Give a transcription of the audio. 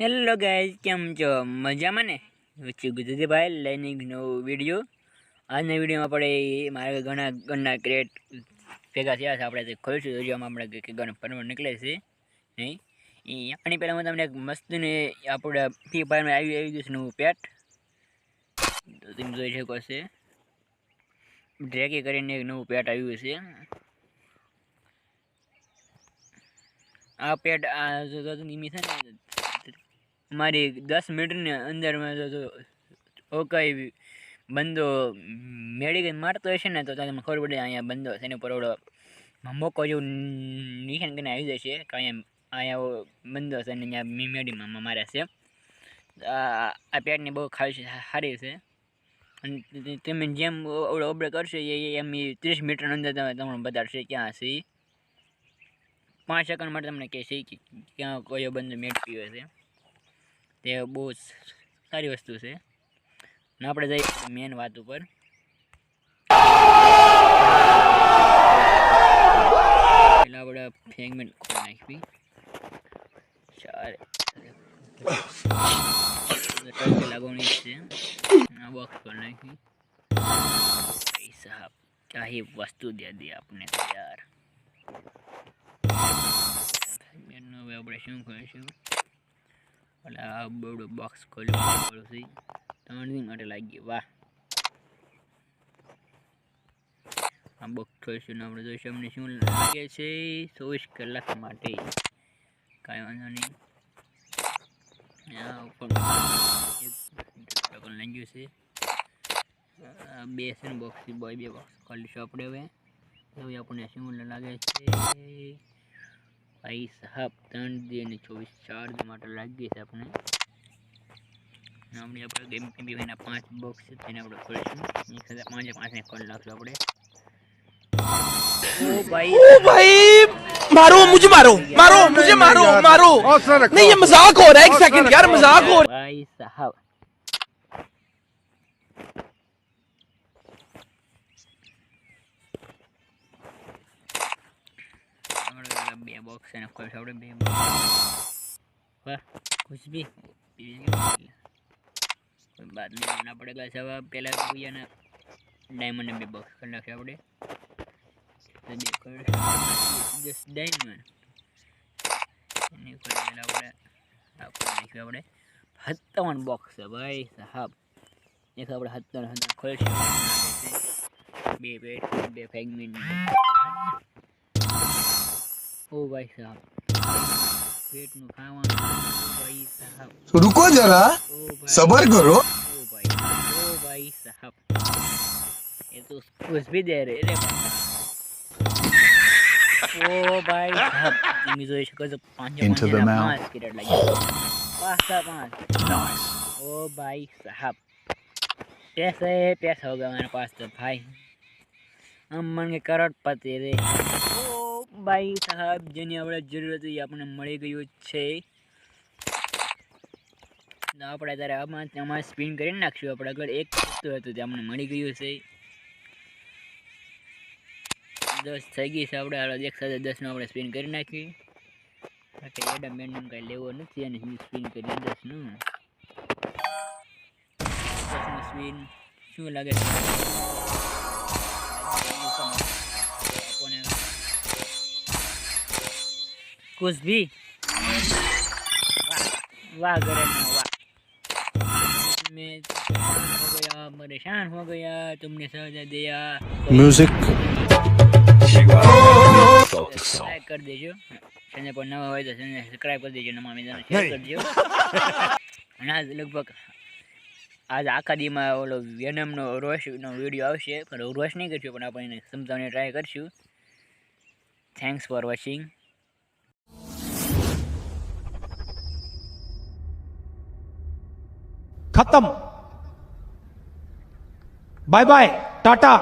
Hello guys કેમ છો? મજામાં ને? વચ્ચે છું ગુજરાતીભાઈ લઈને એક નવો વીડિયો. આજના વિડીયોમાં આપણે મારા ઘણા ગણના ક્રેટ ભેગા થયા છે. આપણે તે ખોલીશું. યોજવામાં જોવામાં આપણે કે પરમણ નીકળે છે. નહીં? આની પહેલાં હું તમને એક મસ્તને આપણે ફી ફાયરમાં આવી આવી ગયું છે નવું પેટ તો તમે જોઈ શકો છે. ડ્રેકી કરીને એક નવું પેટ આવ્યું છે. આ પેટ આ જો નિમી છે ને મારી દસ મિનિટની અંદરમાં જો ઓકાઈ બંદો મેળી મારતો હશે ને તો તમને ખબર પડે અહીંયા બંદો છે ને પરોડો મોકો જેવું નિશાન કરીને આવી જશે, કે અહીંયા અહીંયા બંદો છે અને અહીંયા મેળીમાં માર્યા મારે છે. આ પેટની બહુ ખાવી સારી છે. અને તમે જેમ ઓવડે ઓબડે કરશો એ એમ એ ત્રીસ મીટરની અંદર તમે તમને બતાડશે ક્યાં છે. પાંચ સેકન્ડ માટે તમને કહેશે કે ક્યાં કયો બંદો મેળ પીવે છે. તે બહુ સારી વસ્તુ છે. ને આપણે જઈએ મેન વાત ઉપર. પહેલાં આપણે ફેંગમેન્ટ ખોલી નાખવી. ચારે. લાગવાની છે. આ બોક્સ ખોલી નાખવી સાહેબ ચાહી વસ્તુ દે દી આપને યાર હવે આપણે શું કરીશું? એટલે આ બધો બોક્સ ખોલ્યો છે ત્રણ માટે લાગી વાહ. આ બોક્સ ખોલીશું આપણે જોઈશું અમને શું લાગે છે ચોવીસ કલાક માટે. કાંઈ વાંધો નહીં. આ ઉપર ટોકન લાગ્યું છે. બે છે ને બોક્સ બોય બે બોક્સ ખોલીશું આપણે હવે. હવે આપણને શું લાગે છે? ભાઈ સાહેબ ત્રણ દી અને ચોવીસ ચાર દી માટે લાગી છે આપણે અને આપણે આપણે ગેમ પી એના પાંચ બોક્સ છે તેને આપણે ખોલીશું એક સાથે પાંચે પાંચને ખોલી નાખશું આપણે ઓ ભાઈ ओ भाई मारो मुझे मारो मारो मुझे मारो मारो नहीं ये मजाक हो रहा है एक सेकंड यार मजाक हो रहा ભાઈ સાહેબ આપણે બે બોક્સ એને ખોલીશું આપણે બે box. વાહ कुछ भी કોઈ બાત નહીં આના પડેગા છે હવે પહેલાં ભૂયાના ડાયમંડ બે બોક્સ કરી નાખ્યા આપણે તો બે કરી જસ્ટ ડાયમંડ એની ખોલી પહેલાં આપણે આ ખોલી નાખ્યું આપણે સત્તાવન બોક્સ છે ભાઈ સાહેબ એક આપણે સત્તાવન હજાર ખોલશું બે પેટ બે ફેગમિન ઓ ભાઈ સાહેબ પેટનું ખાવાનું ઓ ભાઈ સાહેબ रुको जरा ઓ ભાઈ सबर करो ओ भाई ओ भाई साहब ये तो कुछ भी दे रहे रे ओ भाई साहब मी जो इसको जो पांच Into the mouth. पांच किरेट लगे पांच सा पांच नाइस ओ भाई साहब पैसे है पैसा होगा मेरे पास तो भाई हम मन के કરોડપતિ રે ઓ ભાઈ સાહેબ, જેની આપણે જરૂરત એ આપણને મળી ગયું છે. આપણે અત્યારે આમાં આમાં સ્પિન કરીને નાખશું. આપણે આગળ એક વસ્તુ હતું તે આપણને મળી ગયું છે. દસ થઈ ગઈ છે આપણે એક સાથે દસનું આપણે સ્પિન કરી નાખીએ. બાકી એડમ મેડમ કાંઈ લેવો નથી અને સ્પિન કરીએ દસનું દસનું સ્પિન શું લાગે છે? कुछ भी वाह वाह गरम वाह मैं हो गया परेशान हो गया तुमने सजा दिया म्यूजिक સબસ્ક્રાઇબ કરી દેજો ચેનલ પર નવા હોય તો ચેનલ સબસ્ક્રાઇબ કરી દેજો નવા મિત્રોને શેર કરજો અને આજ લગભગ આજ આખા દીમાં ઓલો વેનમનો રોશનો વિડીયો આવશે પણ રોશ નહીં કરશું પણ આપણે એને સમજાવવાની ટ્રાય કરશું થેન્ક્સ ફોર વોચિંગ ખતમ બાય બાય ટાટા